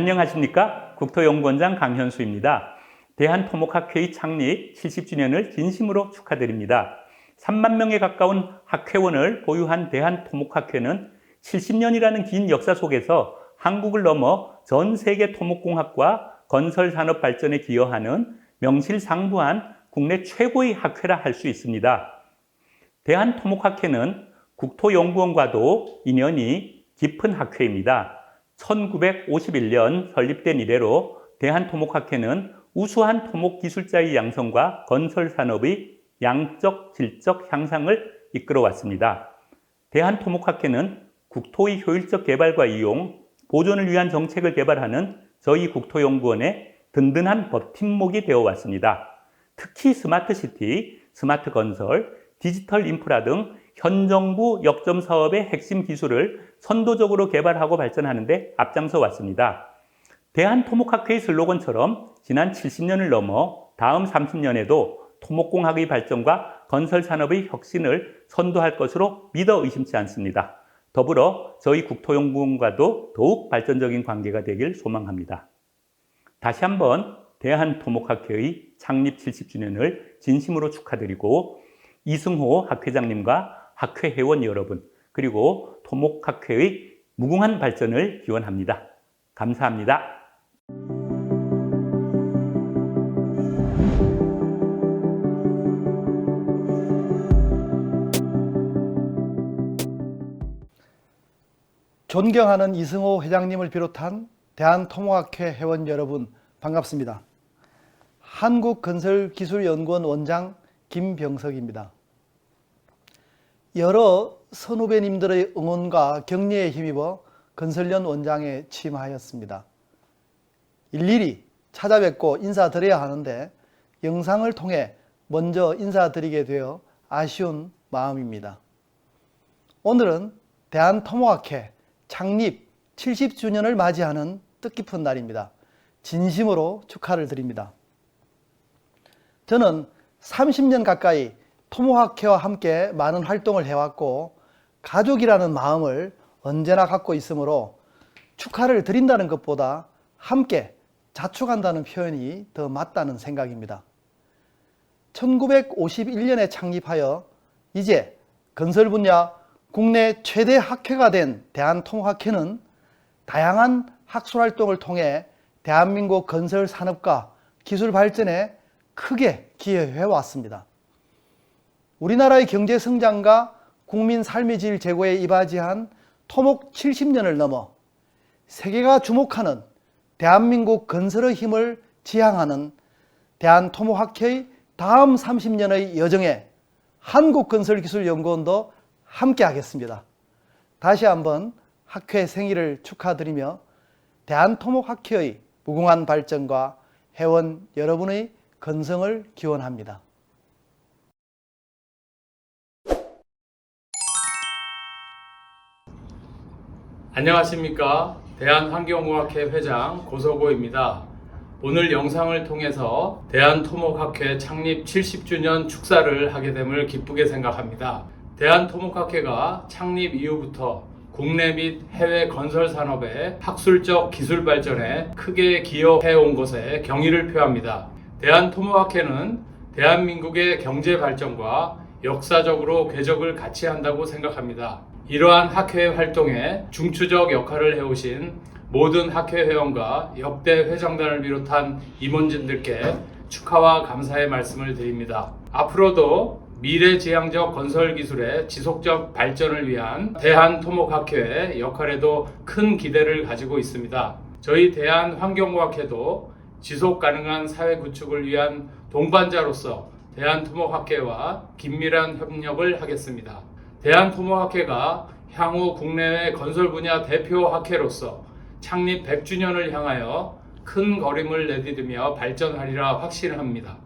안녕하십니까? 국토연구원장 강현수입니다. 대한토목학회의 창립 70주년을 진심으로 축하드립니다. 3만 명에 가까운 학회원을 보유한 대한토목학회는 70년이라는 긴 역사 속에서 한국을 넘어 전 세계 토목공학과 건설산업 발전에 기여하는 명실상부한 국내 최고의 학회라 할 수 있습니다. 대한토목학회는 국토연구원과도 인연이 깊은 학회입니다. 1951년 설립된 이래로 대한토목학회는 우수한 토목 기술자의 양성과 건설 산업의 양적, 질적 향상을 이끌어 왔습니다. 대한토목학회는 국토의 효율적 개발과 이용, 보존을 위한 정책을 개발하는 저희 국토연구원의 든든한 버팀목이 되어 왔습니다. 특히 스마트 시티, 스마트 건설, 디지털 인프라 등 현 정부 역점 사업의 핵심 기술을 선도적으로 개발하고 발전하는데 앞장서 왔습니다. 대한토목학회의 슬로건처럼 지난 70년을 넘어 다음 30년에도 토목공학의 발전과 건설산업의 혁신을 선도할 것으로 믿어 의심치 않습니다. 더불어 저희 국토연구원과도 더욱 발전적인 관계가 되길 소망합니다. 다시 한번 대한토목학회의 창립 70주년을 진심으로 축하드리고 이승호 학회장님과 학회 회원 여러분 그리고 토목학회의 무궁한 발전을 기원합니다. 감사합니다. 존경하는 이승호 회장님을 비롯한 대한토목학회 회원 여러분 반갑습니다. 한국건설기술연구원 원장 김병석입니다. 여러 선후배님들의 응원과 격려에 힘입어 건설연 원장에 취임하였습니다. 일일이 찾아뵙고 인사드려야 하는데 영상을 통해 먼저 인사드리게 되어 아쉬운 마음입니다. 오늘은 대한토목학회 창립 70주년을 맞이하는 뜻깊은 날입니다. 진심으로 축하를 드립니다. 저는 30년 가까이 토목학회와 함께 많은 활동을 해왔고 가족이라는 마음을 언제나 갖고 있으므로 축하를 드린다는 것보다 함께 자축한다는 표현이 더 맞다는 생각입니다. 1951년에 창립하여 이제 건설 분야 국내 최대 학회가 된 대한통학회는 다양한 학술 활동을 통해 대한민국 건설 산업과 기술 발전에 크게 기여해 왔습니다. 우리나라의 경제 성장과 국민 삶의 질 제고에 이바지한 토목 70년을 넘어 세계가 주목하는 대한민국 건설의 힘을 지향하는 대한토목학회의 다음 30년의 여정에 한국건설기술연구원도 함께 하겠습니다. 다시 한번 학회 생일을 축하드리며 대한토목학회의 무궁한 발전과 회원 여러분의 건성을 기원합니다. 안녕하십니까 대한환경공학회 회장 고서고입니다. 오늘 영상을 통해서 대한토목학회 창립 70주년 축사를 하게 됨을 기쁘게 생각합니다. 대한토목학회가 창립 이후부터 국내 및 해외 건설 산업의 학술적 기술 발전에 크게 기여해 온 것에 경의를 표합니다. 대한토목학회는 대한민국의 경제 발전과 역사적으로 궤적을 같이 한다고 생각합니다. 이러한 학회 활동에 중추적 역할을 해오신 모든 학회 회원과 역대 회장단을 비롯한 임원진들께 축하와 감사의 말씀을 드립니다. 앞으로도 미래지향적 건설 기술의 지속적 발전을 위한 대한토목학회의 역할에도 큰 기대를 가지고 있습니다. 저희 대한환경공학회도 지속 가능한 사회 구축을 위한 동반자로서 대한토목학회와 긴밀한 협력을 하겠습니다. 대한토목학회가 향후 국내외 건설 분야 대표 학회로서 창립 100주년을 향하여 큰 걸음을 내디디며 발전하리라 확신합니다.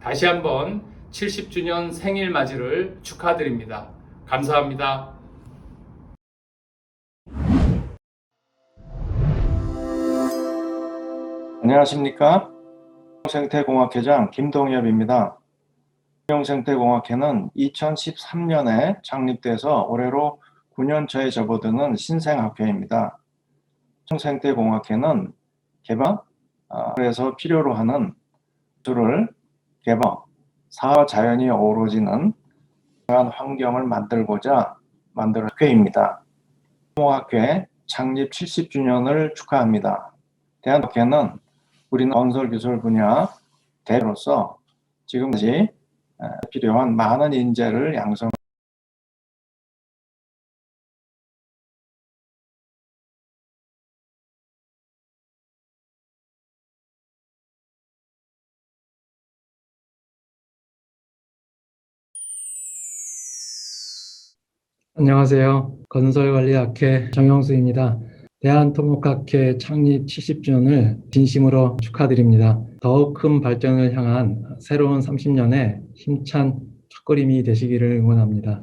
다시 한번 70주년 생일 맞이를 축하드립니다. 감사합니다. 안녕하십니까? 생태공학회장 김동엽입니다. 생태공학회는 2013년에 창립돼서 올해로 9년차에 접어드는 신생학회입니다. 생태공학회는 개방, 아, 필요로 하는 기술을 개방, 사와 자연이 어우러지는 그러한 환경을 만들고자 만든 학회입니다. 토목학회 창립 70주년을 축하합니다. 대한학회는 우리는 건설 기술 분야 대로서 지금까지 에, 필요한 많은 인재를 양성 안녕하세요. 건설관리학회 정영수입니다. 대한토목학회 창립 70주년을 진심으로 축하드립니다. 더욱 큰 발전을 향한 새로운 30년의 힘찬 첫걸음이 되시기를 응원합니다.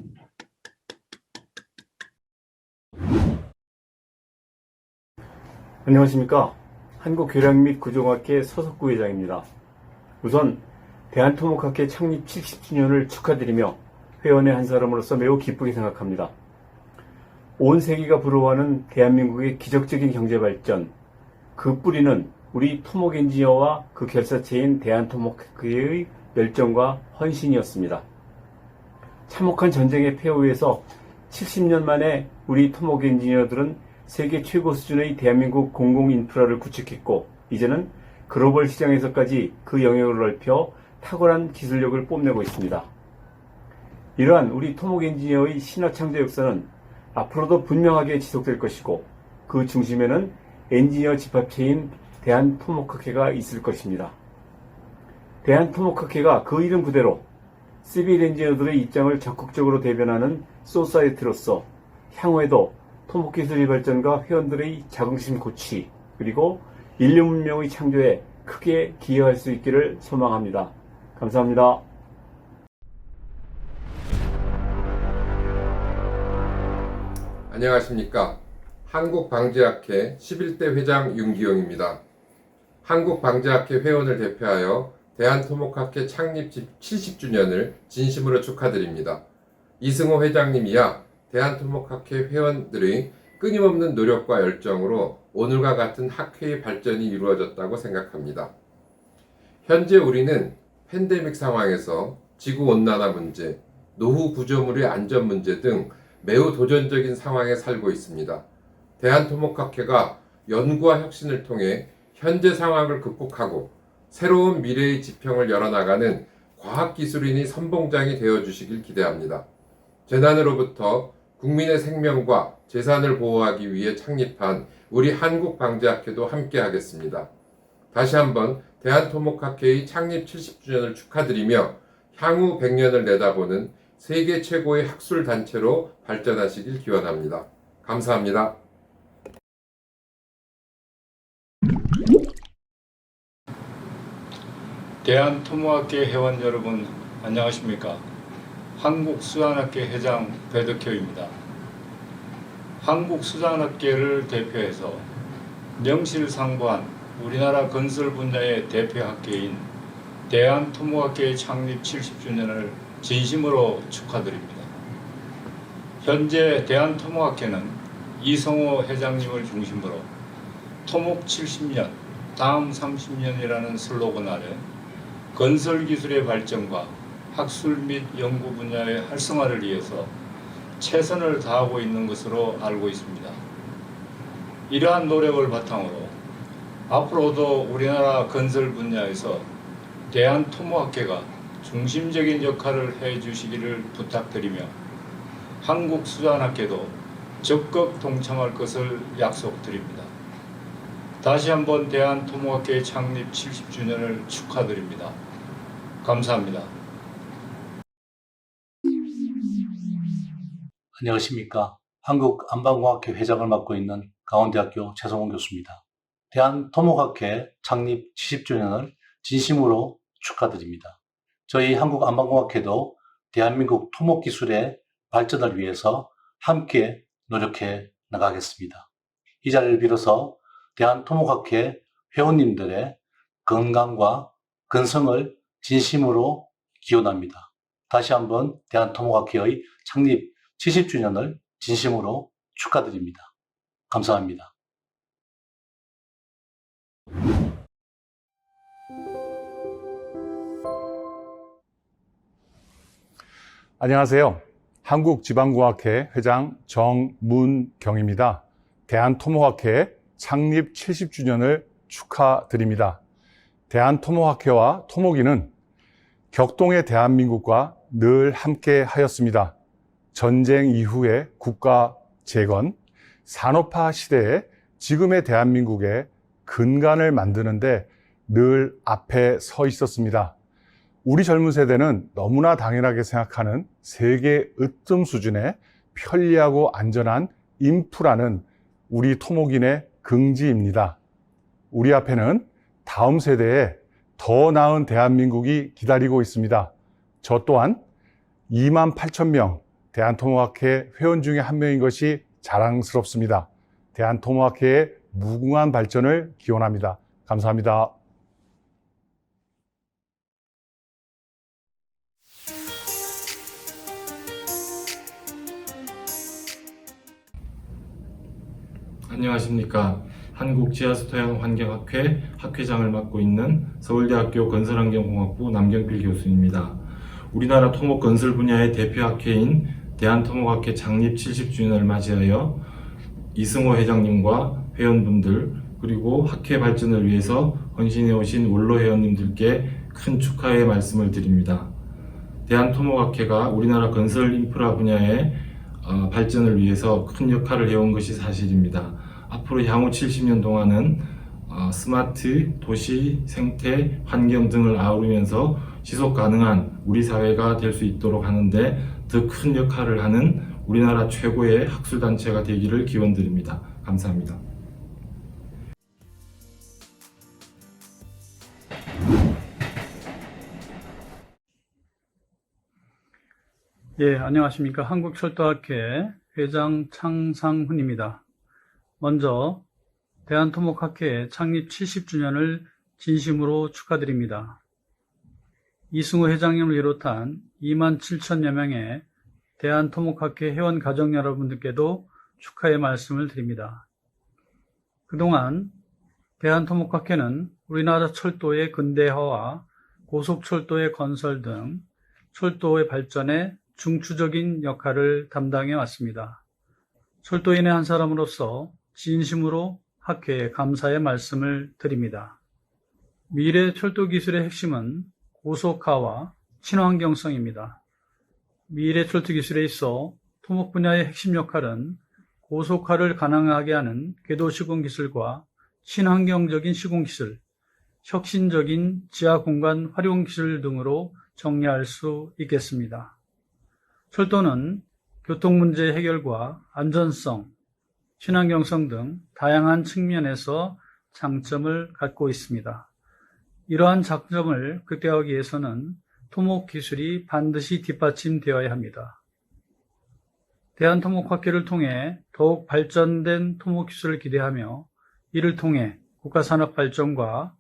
안녕하십니까. 한국교량 및 구종학회 서석구 회장입니다. 우선 대한토목학회 창립 70주년을 축하드리며 회원의 한 사람으로서 매우 기쁘게 생각합니다. 온 세계가 부러워하는 대한민국의 기적적인 경제 발전, 그 뿌리는 우리 토목 엔지니어와 그 결사체인 대한토목학회의 열정과 헌신이었습니다. 참혹한 전쟁의 폐후에서 70년 만에 우리 토목 엔지니어들은 세계 최고 수준의 대한민국 공공 인프라를 구축했고 이제는 글로벌 시장에서까지 그 영역을 넓혀 탁월한 기술력을 뽐내고 있습니다. 이러한 우리 토목 엔지니어의 신화 창조 역사는 앞으로도 분명하게 지속될 것이고 그 중심에는 엔지니어 집합체인 대한토목학회가 있을 것입니다. 대한토목학회가 그 이름 그대로 시빌 엔지니어들의 입장을 적극적으로 대변하는 소사이티로서 향후에도 토목기술의 발전과 회원들의 자긍심 고취 그리고 인류 문명의 창조에 크게 기여할 수 있기를 소망합니다. 감사합니다. 안녕하십니까. 한국방지학회 11대 회장 윤기영입니다. 한국방지학회 회원을 대표하여 대한토목학회 창립 70주년을 진심으로 축하드립니다. 이승호 회장님이야 대한토목학회 회원들의 끊임없는 노력과 열정으로 오늘과 같은 학회의 발전이 이루어졌다고 생각합니다. 현재 우리는 팬데믹 상황에서 지구온난화 문제, 노후 구조물의 안전 문제 등 매우 도전적인 상황에 살고 있습니다. 대한토목학회가 연구와 혁신을 통해 현재 상황을 극복하고 새로운 미래의 지평을 열어나가는 과학기술인이 선봉장이 되어 주시길 기대합니다. 재난으로부터 국민의 생명과 재산을 보호하기 위해 창립한 우리 한국방재학회도 함께 하겠습니다. 다시 한번 대한토목학회의 창립 70주년을 축하드리며 향후 100년을 내다보는 세계 최고의 학술 단체로 발전하시길 기원합니다. 감사합니다. 대한토목학회 회원 여러분 안녕하십니까? 한국수산학회 회장 배덕효입니다. 한국수산학회를 대표해서 명실상부한 우리나라 건설 분야의 대표 학회인 대한토목학회 창립 70주년을 진심으로 축하드립니다. 현재 대한토목학회는 이성호 회장님을 중심으로 토목 70년, 다음 30년이라는 슬로건 아래 건설 기술의 발전과 학술 및 연구 분야의 활성화를 위해서 최선을 다하고 있는 것으로 알고 있습니다. 이러한 노력을 바탕으로 앞으로도 우리나라 건설 분야에서 대한토목학회가 중심적인 역할을 해 주시기를 부탁드리며 한국수산학회도 적극 동참할 것을 약속드립니다. 다시 한번 대한토목학회 창립 70주년을 축하드립니다. 감사합니다. 안녕하십니까. 한국안방공학회 회장을 맡고 있는 강원대학교 최성원 교수입니다. 대한토목학회 창립 70주년을 진심으로 축하드립니다. 저희 한국안방공학회도 대한민국 토목기술의 발전을 위해서 함께 노력해 나가겠습니다. 이 자리를 빌어서 대한토목학회 회원님들의 건강과 건성을 진심으로 기원합니다. 다시 한번 대한토목학회의 창립 70주년을 진심으로 축하드립니다. 감사합니다. 안녕하세요. 한국지방공학회 회장 정문경입니다. 대한토목학회 창립 70주년을 축하드립니다. 대한토목학회와 토목이는 격동의 대한민국과 늘 함께 하였습니다. 전쟁 이후의 국가 재건, 산업화 시대에 지금의 대한민국의 근간을 만드는데 늘 앞에 서 있었습니다. 우리 젊은 세대는 너무나 당연하게 생각하는 세계 으뜸 수준의 편리하고 안전한 인프라는 우리 토목인의 긍지입니다. 우리 앞에는 다음 세대에 더 나은 대한민국이 기다리고 있습니다. 저 또한 2만 8천 명 대한토목학회 회원 중에 한 명인 것이 자랑스럽습니다. 대한토목학회의 무궁한 발전을 기원합니다. 감사합니다. 안녕하십니까. 한국지하수토양환경학회 학회장을 맡고 있는 서울대학교 건설환경공학부 남경필 교수입니다. 우리나라 토목 건설 분야의 대표 학회인 대한토목학회 창립 70주년을 맞이하여 이승호 회장님과 회원분들 그리고 학회 발전을 위해서 헌신해 오신 원로 회원님들께 큰 축하의 말씀을 드립니다. 대한토목학회가 우리나라 건설 인프라 분야의 어, 발전을 위해서 큰 역할을 해온 것이 사실입니다. 앞으로 향후 70년 동안은 어, 스마트 도시, 생태, 환경 등을 아우르면서 지속 가능한 우리 사회가 될 수 있도록 하는데 더 큰 역할을 하는 우리나라 최고의 학술단체가 되기를 기원드립니다. 감사합니다. 예, 안녕하십니까. 한국철도학회 회장 창상훈입니다. 먼저 대한토목학회 창립 70주년을 진심으로 축하드립니다. 이승우 회장님을 비롯한 2만 7천여 명의 대한토목학회 회원 가족 여러분들께도 축하의 말씀을 드립니다. 그동안 대한토목학회는 우리나라 철도의 근대화와 고속철도의 건설 등 철도의 발전에 중추적인 역할을 담당해 왔습니다. 철도인의 한 사람으로서 진심으로 학회에 감사의 말씀을 드립니다. 미래 철도 기술의 핵심은 고속화와 친환경성입니다. 미래 철도 기술에 있어 토목 분야의 핵심 역할은 고속화를 가능하게 하는 궤도 시공 기술과 친환경적인 시공 기술, 혁신적인 지하 공간 활용 기술 등으로 정리할 수 있겠습니다. 철도는 교통 문제 해결과 안전성, 친환경성 등 다양한 측면에서 장점을 갖고 있습니다. 이러한 장점을 극대화하기 위해서는 토목 기술이 반드시 뒷받침되어야 합니다. 대한토목학회를 통해 더욱 발전된 토목 기술을 기대하며 이를 통해 국가산업 발전과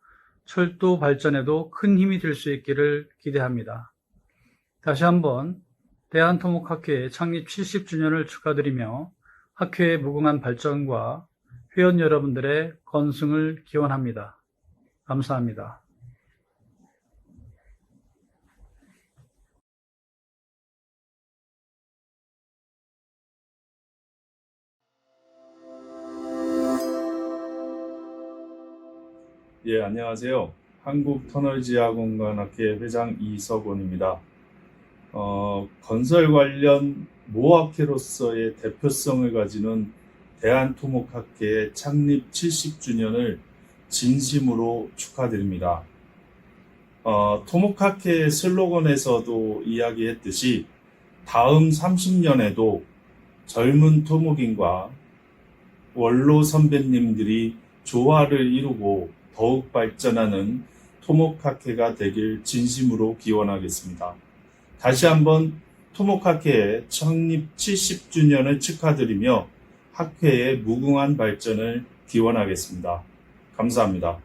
철도 발전에도 큰 힘이 될 수 있기를 기대합니다. 다시 한번 대한토목학회 창립 70주년을 축하드리며 학회의 무궁한 발전과 회원 여러분들의 건승을 기원합니다. 감사합니다. 예, 안녕하세요. 한국터널지하공간학회 회장 이석원입니다. 어, 건설 관련 모학회로서의 대표성을 가지는 대한토목학회 창립 70주년을 진심으로 축하드립니다. 어, 토목학회 슬로건에서도 이야기했듯이 다음 30년에도 젊은 토목인과 원로 선배님들이 조화를 이루고 더욱 발전하는 토목학회가 되길 진심으로 기원하겠습니다. 다시 한번 토목학회의 창립 70주년을 축하드리며 학회의 무궁한 발전을 기원하겠습니다. 감사합니다.